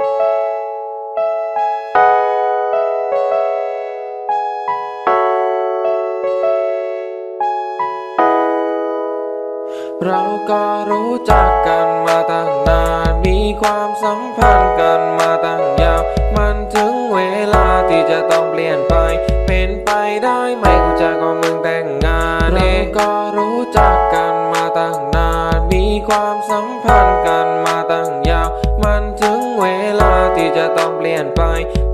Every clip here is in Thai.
เราก็รู้จักกันมาตั้งนาน มีความสัมพันธ์กันมาตั้งยาว มันถึงเวลาที่จะต้องเปลี่ยนไป เป็นไปได้ไหมกูจะก็มึงแต่งงาน เราก็รู้จักกันมาตั้งนาน มีความสัมพันธ์ ลี่ยนไป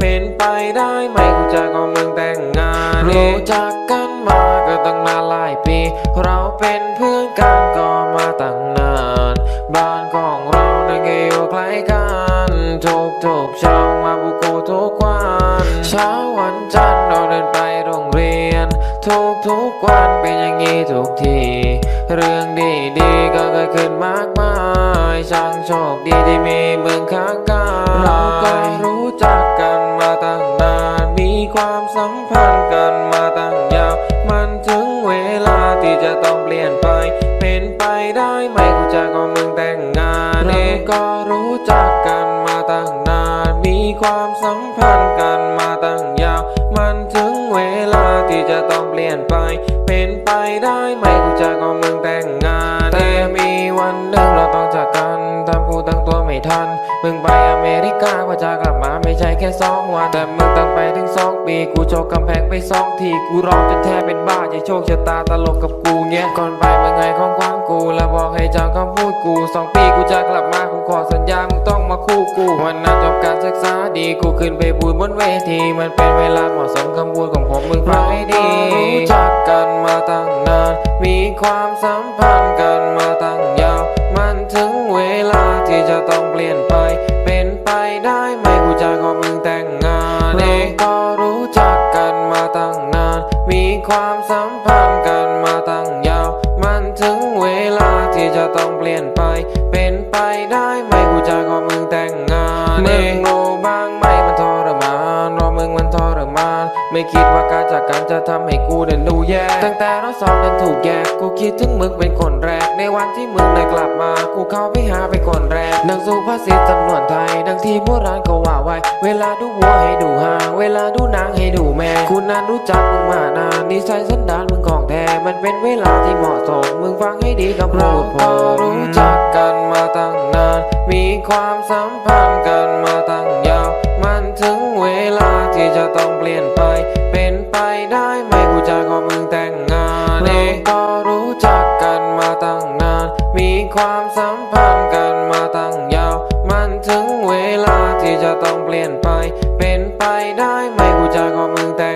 เป็นไปได้ไหมกูจะก็มึงแต่งงานรู้จักกันมาก็ตั้งนานหลายปี เราเป็นเพื่อนกันก็มาตั้งนาน บ้านของเรานั่นก็อยู่ใกล้กันทุกทุกๆเช้ามาบุกโกทุกวันเช้าวันจันทร์เราเดินไปโรงเรียน ทุกทุกๆวันเป็นอย่างนี้ทุกทีเรื่องดีๆก็เกิดขึ้นมากมายช่างโชคดีที่มีมึงข้างกาย สัมพันธ์กันมาตั้งยาว มันถึงเวลาที่จะต้องเปลี่ยนไป เป็นไปได้ไหมกูจะก็มึงแต่งงานเองก็รู้จักกันมาตั้งนาน มีความสัมพันธ์กันมาตั้งยาว มันถึงเวลาที่จะต้องเปลี่ยนไป เป็นไปได้ไหมกูจะก็มึงแต่งงาน ทันมึงไปอเมริกาว่าจะกลับมาไม่ใช่แค่สองวัน แต่มึงต้องไปถึงสองปี กูโจกกำแพงไปสองทีกูร้องจนแทบเป็นบ้าจโชคชะตาตลกกับกูเงี้ยก่อนไปมึงไงของขวางกูแล้วบอกให้จำคำพูดกูสองปีกูจะกลับมากูขอสัญญามึงต้องมาคู่กูวันนั้นจบการศึกษาดีกูขึ้นไปพูดบนเวทีมันเป็นเวลาเหมาะสมคำพูดของผมมึงฟังให้ดีรู้จักกันมาตั้งนาน มีความสัมพันธ์กันมาตั้งยาว มันถึงเวลาที่จะต้อง ความสัมพันธ์กันมาตั้งยาว มันถึงเวลาที่จะต้องเปลี่ยนไป เป็นไปได้ไหมกูจะขอมึงแต่งงานเองรู้บ้างไหมมันทรมานรอมึงมันทรมาน ไม่คิดว่าการจากกันจะทำให้กูเดินดูแย่ ตั้งแต่เราสองกันถูกแยก กูคิดถึงมึงเป็นคนแรก ในวันที่มึงได้กลับมา กูเข้าไปหาเป็นคนแรกนังสุภาษิตจำนวนไทย ดังที่โบราณเขาว่าไว้ เวลาดูวัวให้ดูหาง เวลาดูนางให้ดูแม่ คุณนั้นรู้จักมึงมา นานนิสัยสันดานมึงของแท้มันเป็นเวลาที่เหมาะสมมึงฟังให้ดีกับเราก็รู้จักกันมาตั้งนาน มีความสัมพันธ์กันมาตั้งยาว มันถึงเวลาที่จะต้องเปลี่ยนไป เป็นไปได้ไหมกูจะขอมึงแต่งงานเองก็รู้จักกันมาตั้งนาน มีความสัมพันธ์กันมาตั้งยาว มันถึงเวลาที่จะต้องเปลี่ยนไป เป็นไปได้ไหมกูจะขอมึงแต่ง